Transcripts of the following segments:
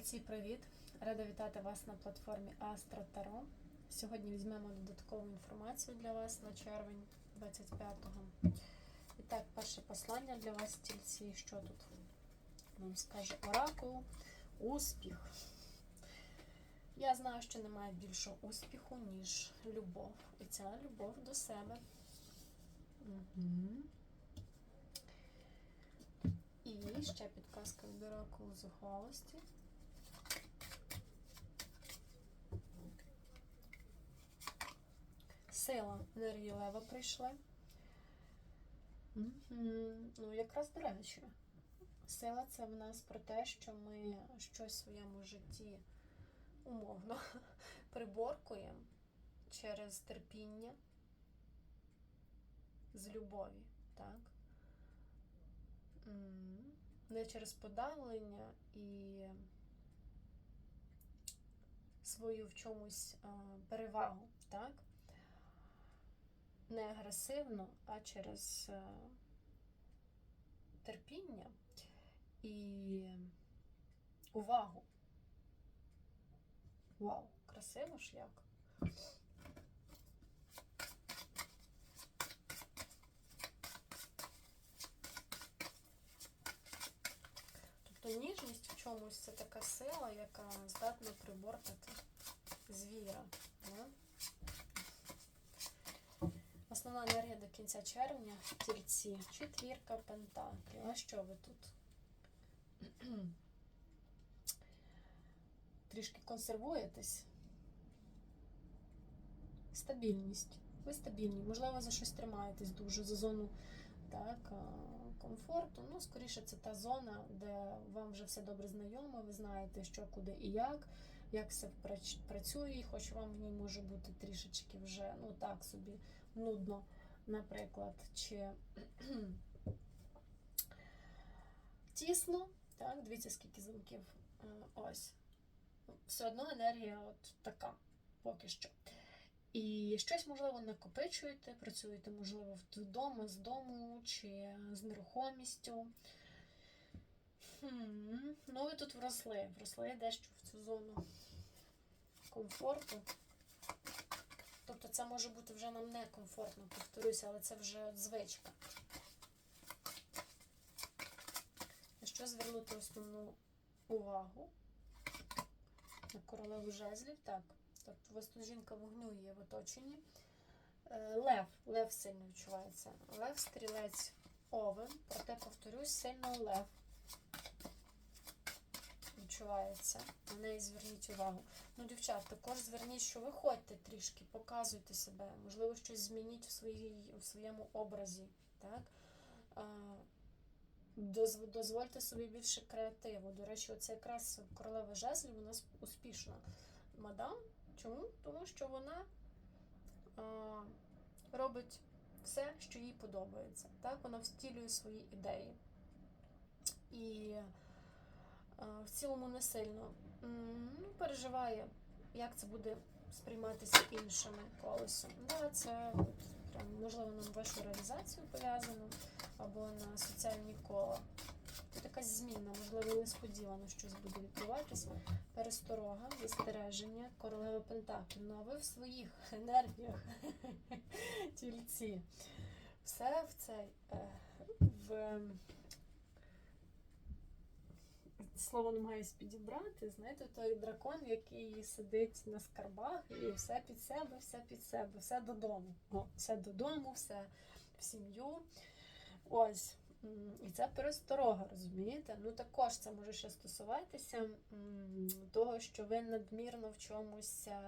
Тільці, привіт! Рада вітати вас на платформі Astro Таро. Сьогодні візьмемо додаткову інформацію для вас на червень 25-го. І так, перше послання для вас, тільці, що тут нам скаже Оракул. Успіх. Я знаю, що немає більшого успіху, ніж любов. І ця любов до себе. Угу. І ще підказка від оракулу зухвалості. Сила енергії лева прийшли. Мгм. Ну, якраз до речі, сила це в нас про те, що ми щось в своєму житті умовно приборкуємо через терпіння з любові, так? Не через подавлення і свою в чомусь а, перевагу, так? Не агресивно, а через терпіння і увагу. Вау, красиво ж як. Тобто ніжність в чомусь це така сила, яка здатна приборкати звіра. Да? Основна енергія до кінця червня в тільці. Четвірка пентаклів. А що ви тут? Трішки консервуєтесь. Стабільність. Ви стабільні. Можливо, за щось тримаєтесь дуже за зону так, комфорту. Ну, скоріше, це та зона, де вам вже все добре знайомо, ви знаєте, що, куди і як, як все працює, хоч вам в ній може бути трішечки вже, ну так собі, нудно, наприклад, чи тісно. Так, дивіться, скільки замків. Е, Ось. Все одно енергія от така, поки що. І щось, можливо, накопичуєте, працюєте, можливо, вдома, з дому чи з нерухомістю. Хм. Ну, ви тут вросли, вросли дещо в цю зону комфорту. Тобто це може бути вже нам некомфортно, повторюся, але це вже звичка. На що звернути основну увагу? На королеву жезлів, так. Тобто у вас тут жінка вогню є в оточенні. Е, Лев, лев сильно відчувається. Лев, стрілець, овен. Проте, повторюсь, сильно лев відчувається. На неї зверніть увагу. Ну, дівчат, також зверніть, що виходьте трішки, показуйте себе. Можливо, щось змініть у, своїй, у своєму образі. Так? Дозвольте собі більше креативу. До речі, оце якраз королева жезлів у нас успішна мадам. Чому? Тому що вона а, робить все, що їй подобається. Так? Вона втілює свої ідеї. І в цілому не сильно ну, переживає, як це буде сприйматися іншими колесом. Да, це прям, можливо на вашу реалізацію пов'язано або на соціальні кола. Тут якась зміна, можливо, несподівано щось буде відбуватися. Пересторога, застереження, королева Пентаклів. Ну а ви в своїх енергіях, тільці. Все в цей е, в слово намагаюсь підібрати. Знаєте, той дракон, який сидить на скарбах, і все під себе, все під себе, все додому. О, все додому, все в сім'ю. Ось. І це пересторога, розумієте? Ну також це може ще стосуватися того, що ви надмірно в чомусь е,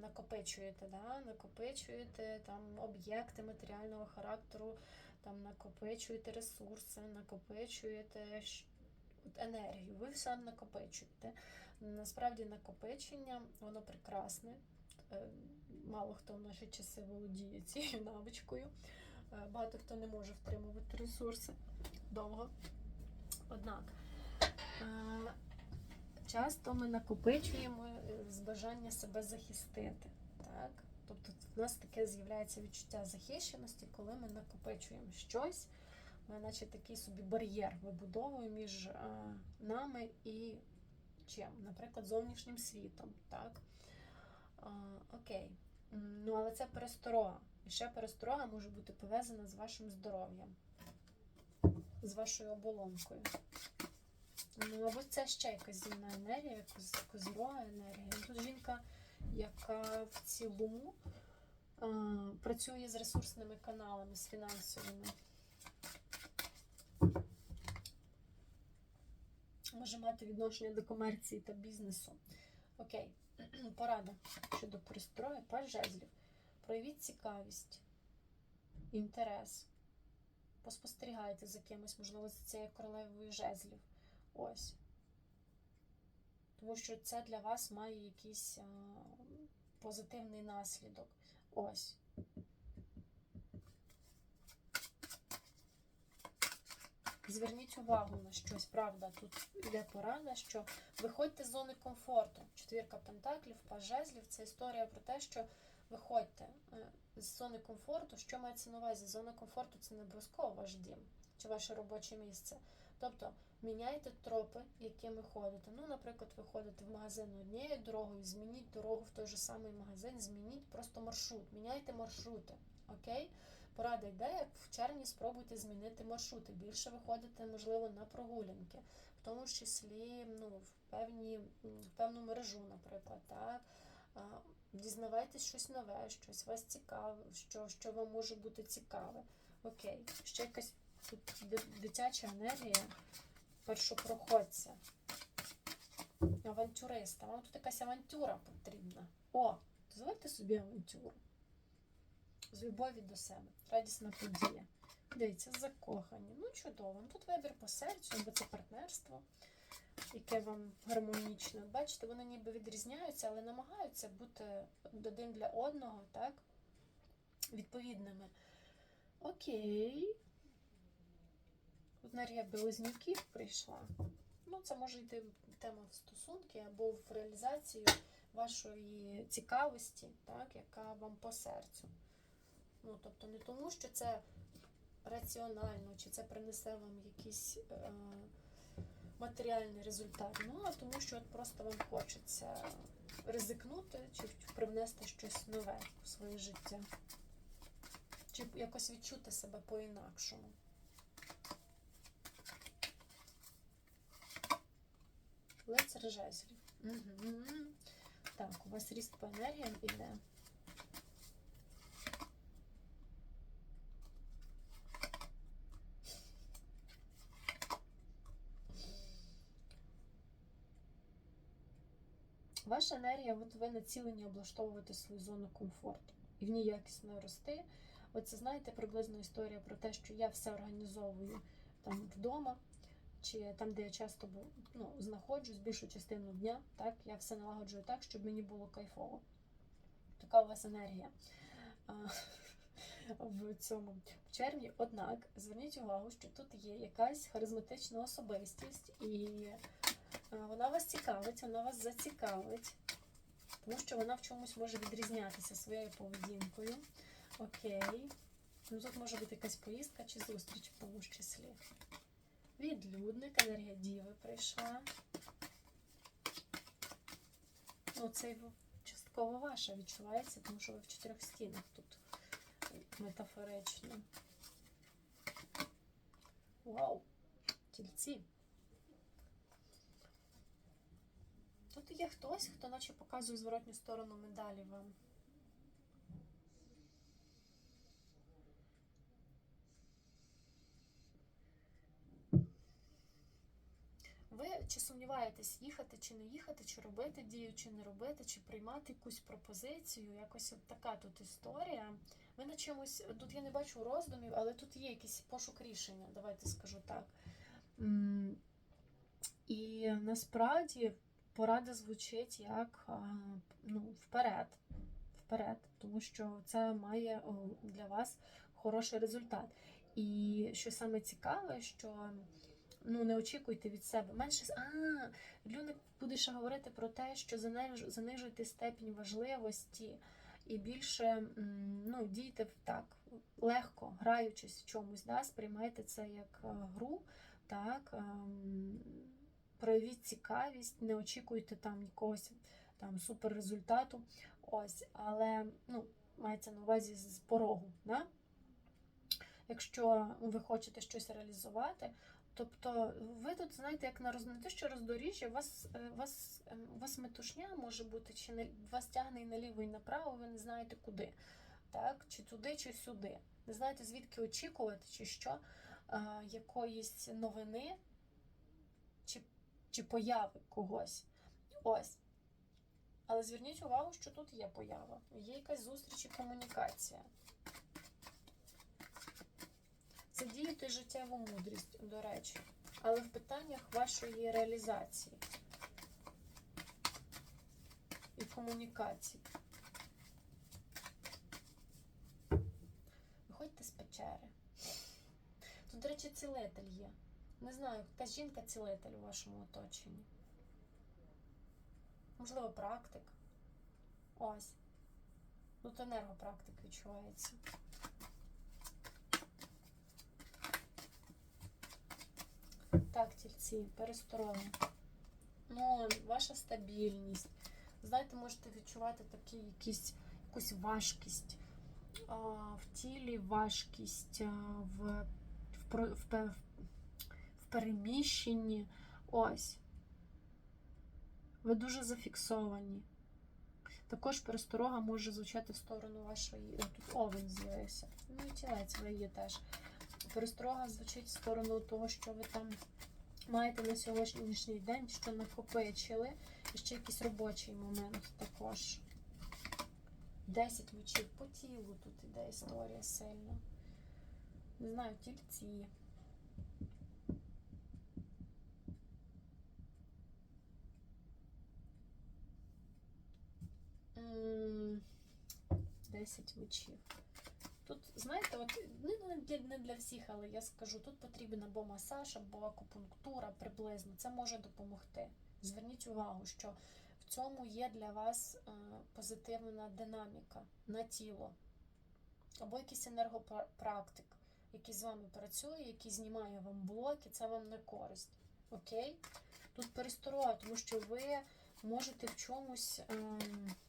накопичуєте, да? накопичуєте там об'єкти матеріального характеру, там накопичуєте ресурси, накопичуєте от енергію. Ви все накопичуєте. Насправді накопичення, воно прекрасне. Е, Мало хто в наші часи володіє цією навичкою. Е, Багато хто не може втримувати ресурси довго. Однак е, часто ми накопичуємо з бажання себе захистити. Так? Тобто в нас таке з'являється відчуття захищеності, коли ми накопичуємо щось, ми наче такий собі бар'єр вибудовуємо між е, нами і чим? Наприклад, зовнішнім світом. Так? Окей. Ну, але це пересторога. І ще пересторога може бути пов'язана з вашим здоров'ям, з вашою оболонкою. Ну, мабуть, це ще якась земна енергія, якась козирога енергія. Тут жінка, яка в цілому а, працює з ресурсними каналами, з фінансовими. Може мати відношення до комерції та бізнесу. Окей, порада щодо пристрою, паж жезлів. Проявіть цікавість, інтерес. Поспостерігайте за кимось, можливо, за цією королевою жезлів. Ось. Тому що це для вас має якийсь а, позитивний наслідок. Ось. Зверніть увагу на щось, правда, тут йде порада, що виходьте з зони комфорту. Четвірка пентаклів, паж жезлів це історія про те, що виходьте е, з зони комфорту. Що мається на увазі? Зона комфорту це не обов'язково ваш дім чи ваше робоче місце. Тобто міняйте тропи, якими ходите. Ну, наприклад, ви ходите в магазин однією дорогою, змініть дорогу в той же самий магазин, змініть просто маршрут, міняйте маршрути. Окей? Порада йде, як в червні спробуйте змінити маршрути. Більше виходите, можливо, на прогулянки, в тому числі ну, в, певні, в певну мережу, наприклад. так. Дізнавайтесь щось нове, щось вас цікаве, що, що вам може бути цікаве. Окей, ще якась тут дитяча енергія першопроходця. Авантюриста. Вам тут якась авантюра потрібна. О, дозвольте собі авантюру. Любові до себе. Радісна подія. Дивіться, закохані. Ну, чудово. Тут вибір по серцю, бо це партнерство, яке вам гармонічне. Бачите, вони ніби відрізняються, але намагаються бути один для одного, так? Відповідними. Окей. Енергія близнюків прийшла. Ну, це може йти тема в стосунки або в реалізацію вашої цікавості, так, яка вам по серцю. Ну, тобто не тому, що це раціонально, чи це принесе вам якийсь е, матеріальний результат, ну а тому, що от просто вам хочеться ризикнути чи привнести щось нове в своє життя. Чи якось відчути себе по-інакшому. Лицар жезлів. Угу. Так, у вас ріст по енергіям іде. Ваша енергія, от ви націлені облаштовувати свою зону комфорту і в ній якісно рости. Оце знаєте приблизно історія про те, що я все організовую там вдома, чи там, де я часто ну, знаходжусь більшу частину дня, так, я все налагоджую так, щоб мені було кайфово. Така у вас енергія в цьому в червні. Однак зверніть увагу, що тут є якась харизматична особистість, і вона вас цікавить, вона вас зацікавить, тому що вона в чомусь може відрізнятися своєю поведінкою. Окей. Ну, тут може бути якась поїздка чи зустріч в тому числі. Відлюдник, енергія Діви прийшла. Ну, це частково ваша відчувається, тому що ви в чотирьох стінах тут метафорично. Вау! Тільці. Тут є хтось, хто наче показує зворотню сторону медалі вам. Ви чи сумніваєтесь, їхати чи не їхати, чи робити дію, чи не робити, чи приймати якусь пропозицію? Якось от така тут історія. Ви на чомусь, тут я не бачу роздумів, але тут є якийсь пошук рішення, давайте скажу так. І насправді порада звучить як ну, вперед. Вперед, тому що це має для вас хороший результат. І що саме цікаве, що ну не очікуйте від себе. Менше а Люник буде ще говорити про те, що занижуйте степінь важливості і більше ну, дійте так легко, граючись в чомусь, да, сприймайте це як е, гру, так. Проявіть цікавість, не очікуйте там якогось там супер результату. Ось, але ну, мається на увазі з порогу. Да? Якщо ви хочете щось реалізувати, тобто ви тут знаєте, як на роз... не те, що роздоріжжя, вас, е, вас, е, вас метушня може бути, чи не вас тягне і наліво, і направо, ви не знаєте куди. Так? Чи туди, чи сюди. Не знаєте, звідки очікувати, чи що, а, якоїсь новини, чи появи когось. Ось. Але зверніть увагу, що тут є поява. Є якась зустріч і комунікація. Задіяти життєву мудрість, до речі, але в питаннях вашої реалізації і комунікації. Виходьте з печери. Тут, до речі, цілитель є. Не знаю, якась жінка-цілитель у вашому оточенні. Можливо, практик. Ось. Тут енергопрактик відчувається. Так, тільці, перестороги. Ну, ваша стабільність. Знаєте, можете відчувати такі якісь, якусь важкість а, в тілі, важкість а, в, в, в, в переміщенні. Ось. Ви дуже зафіксовані. Також пересторога може звучати в сторону вашої. О, тут овен з'явився. Ну і тілець ви є теж. Пересторога звучить в сторону того, що ви там маєте на сьогоднішній день, що накопичили. І ще якийсь робочий момент також. 10 мечів по тілу тут іде історія сильно. Не знаю, тільці. 10 мечів. Тут, знаєте, от ну, не для, не для всіх, але я скажу, тут потрібен або масаж, або акупунктура приблизно. Це може допомогти. Зверніть увагу, що в цьому є для вас е, позитивна динаміка на тіло, або якийсь енергопрактик, який з вами працює, який знімає вам блоки, це вам не користь. Окей? Тут пересторога, тому що ви можете в чомусь ем,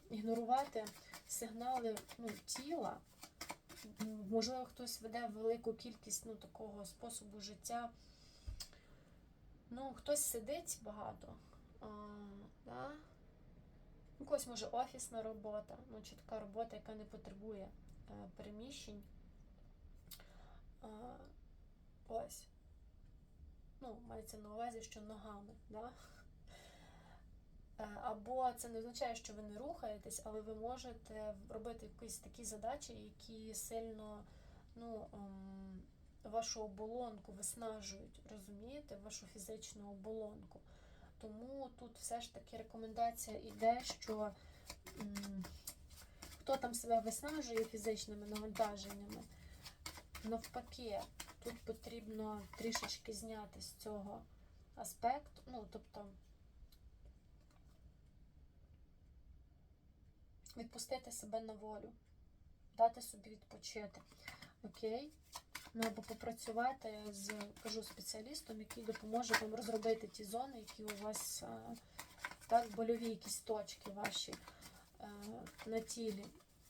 ігнорувати сигнали ну, тіла. Можливо, хтось веде велику кількість ну, такого способу життя. Ну, хтось сидить багато. А, да? У когось може офісна робота, ну, чи така робота, яка не потребує е, переміщень. А, ось. Ну, мається на увазі, що ногами, да? Е, Або це не означає, що ви не рухаєтесь, але ви можете робити якісь такі задачі, які сильно ну, ем, вашу оболонку виснажують, розумієте, вашу фізичну оболонку. Тому тут все ж таки рекомендація йде, що хто там себе виснажує фізичними навантаженнями, навпаки, тут потрібно трішечки зняти з цього аспекту, ну, тобто. Відпустити себе на волю, дати собі відпочити. Окей? Ну, або попрацювати з кажу спеціалістом, який допоможе вам розробити ті зони, які у вас так, больові якісь точки ваші на тілі.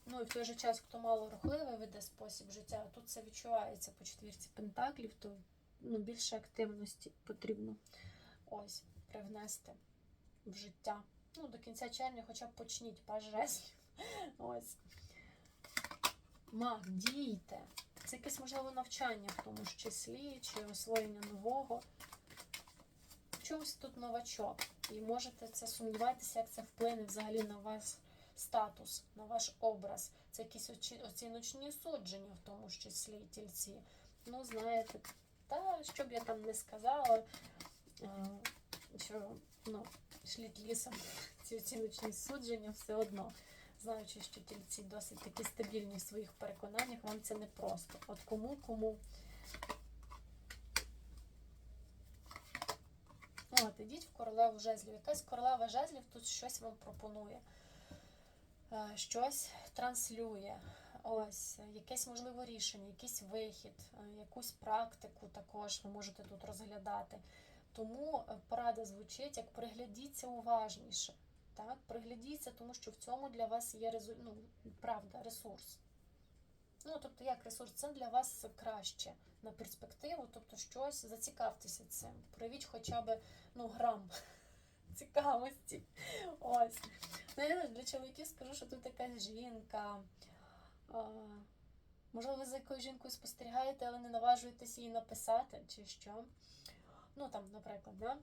Ну і в той же час, хто мало рухливий веде спосіб життя, тут це відчувається по четвірці пентаклів, то ну, більше активності потрібно ось привнести в життя. Ну, до кінця червня хоча б почніть паж жезлів. Ось. Маг, дійте. Це якесь можливо навчання в тому ж числі, чи освоєння нового. Чомусь тут новачок. І можете це сумніватися, як це вплине взагалі на ваш статус, на ваш образ. Це якісь оціночні судження, в тому ж числі тільці. Ну, знаєте, та що б я там не сказала, е, що ну, шліть лісом ці оціночні судження все одно. Знаючи, що тільці досить такі стабільні в своїх переконаннях, вам це не просто. От кому кому. От, ідіть в королеву жезлів. Якась королева жезлів тут щось вам пропонує, Е, щось транслює. Ось, якесь можливо рішення, якийсь вихід, е, якусь практику також ви можете тут розглядати. Тому е, порада звучить як приглядіться уважніше. Так, приглядіться, тому що в цьому для вас є ну, правда, ресурс. Ну, тобто, як ресурс, це для вас краще на перспективу, тобто щось зацікавтеся цим. Проявіть хоча б ну, грам цікавості. Ось. Ну, я для чоловіків скажу, що тут якась жінка. Можливо, ви за якою жінкою спостерігаєте, але не наважуєтесь їй написати, чи що. Ну, там, наприклад, да?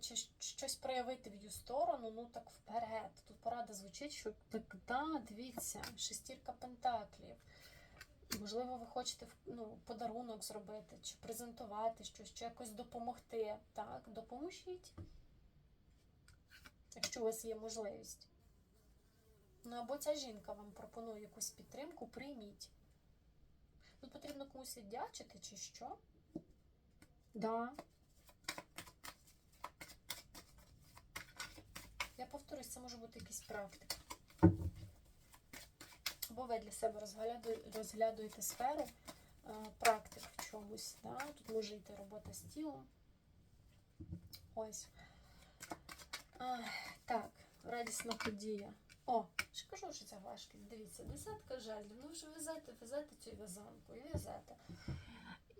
чи щось проявити в її сторону, ну так вперед. Тут порада звучить, що так, да, дивіться, шестірка пентаклів. Можливо, ви хочете ну, подарунок зробити, чи презентувати щось, чи якось допомогти. Так, допоможіть, якщо у вас є можливість. Ну або ця жінка вам пропонує якусь підтримку, прийміть. Тут потрібно комусь віддячити, чи що? Да. Я повторюсь, це може бути якийсь практик. Або ви для себе розгляду- розглядуєте сферу е, практик в чомусь. Да? Тут може йти робота з тілом. Ось. А, так, радісна подія. О, ще кажу, що це важкість. Дивіться, десятка жезлів. Ну вже везете, везете цю в'язанку і везете.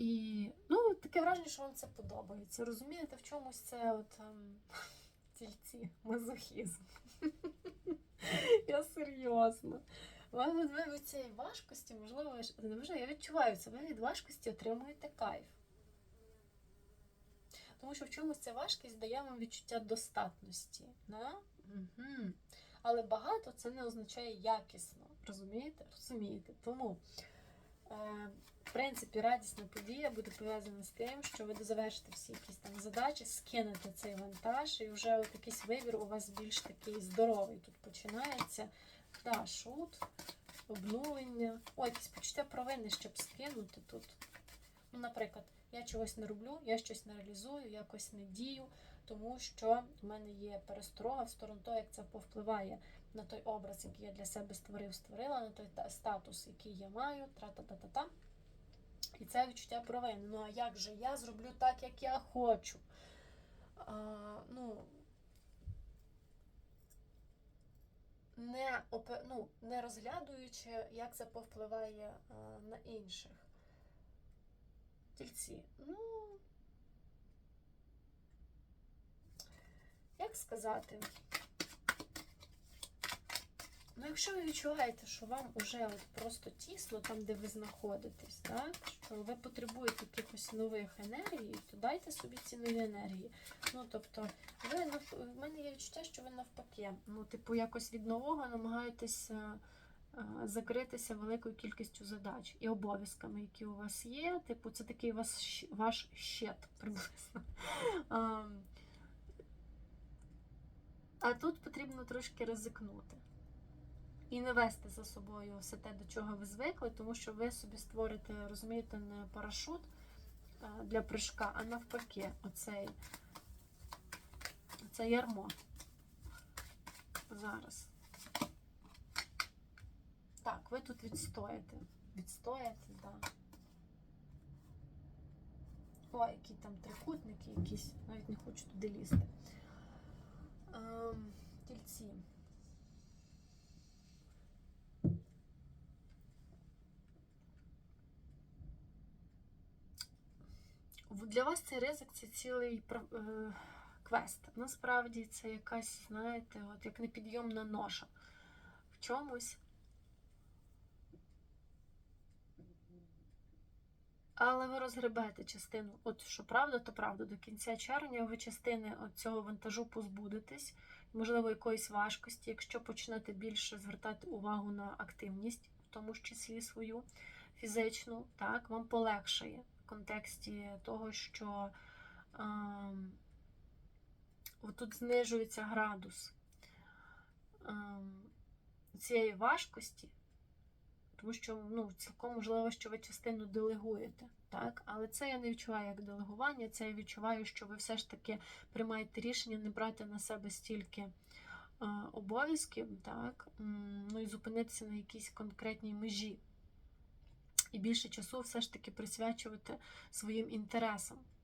І ну, таке враження, що вам це подобається. Розумієте, в чомусь це от ем, тільці, мазохізм. Я серйозно. Ви від цієї важкості, можливо, я відчуваю це, ви від важкості отримуєте кайф. Тому що в чомусь ця важкість дає вам відчуття достатності. Да? Угу. Але багато це не означає якісно. Розумієте? Розумієте? Тому, в принципі, радісна подія буде пов'язана з тим, що ви дозавершите всі якісь там задачі, скинете цей вантаж, і вже от якийсь вибір у вас більш такий здоровий тут починається. Да, шут, обнулення. Ой, якісь почуття провини, щоб скинути тут. Ну, наприклад, я чогось не роблю, я щось не реалізую, якось не дію, тому що в мене є пересторога в сторону того, як це повпливає на той образ, який я для себе створив, створила, на той статус, який я маю, тра-та-та-та-та. І це відчуття провини. Ну а як же я зроблю так, як я хочу? А, ну, не, ну, не розглядуючи, як це повпливає а, на інших. Тільці. Ну, як сказати? Ну, якщо ви відчуваєте, що вам уже от просто тісно там, де ви знаходитесь, так? що ви потребуєте якихось нових енергій, то дайте собі ці нові енергії. Ну, тобто, ви в мене є відчуття, що ви навпаки, ну, типу, якось від нового намагаєтеся е, закритися великою кількістю задач і обов'язками, які у вас є. Типу, це такий ваш, ваш щит приблизно. Ам, А тут потрібно трошки ризикнути. І не вести за собою все те, до чого ви звикли, тому що ви собі створите, розумієте, не парашут для прыжка, а навпаки, оцей, оце ярмо. Зараз. Так, ви тут відстоїте. Відстоїте, так. Да. Ой, які там трикутники якісь, навіть не хочу туди лізти. Ем, тільці. В- Для вас цей ризик це цілий е, квест. Насправді це якась, знаєте, от як непідйомна ноша в чомусь. Але ви розгребете частину. От що правда, то правда. До кінця червня ви частини от цього вантажу позбудетесь, можливо, якоїсь важкості, якщо почнете більше звертати увагу на активність, в тому числі свою фізичну, так, вам полегшає контексті того, що ем, тут знижується градус ем, цієї важкості. Тому що ну, цілком можливо, що ви частину делегуєте, так? Але це я не відчуваю як делегування, це я відчуваю, що ви все ж таки приймаєте рішення не брати на себе стільки е, обов'язків, так? Ну і зупинитися на якійсь конкретній межі. І більше часу все ж таки присвячувати своїм інтересам.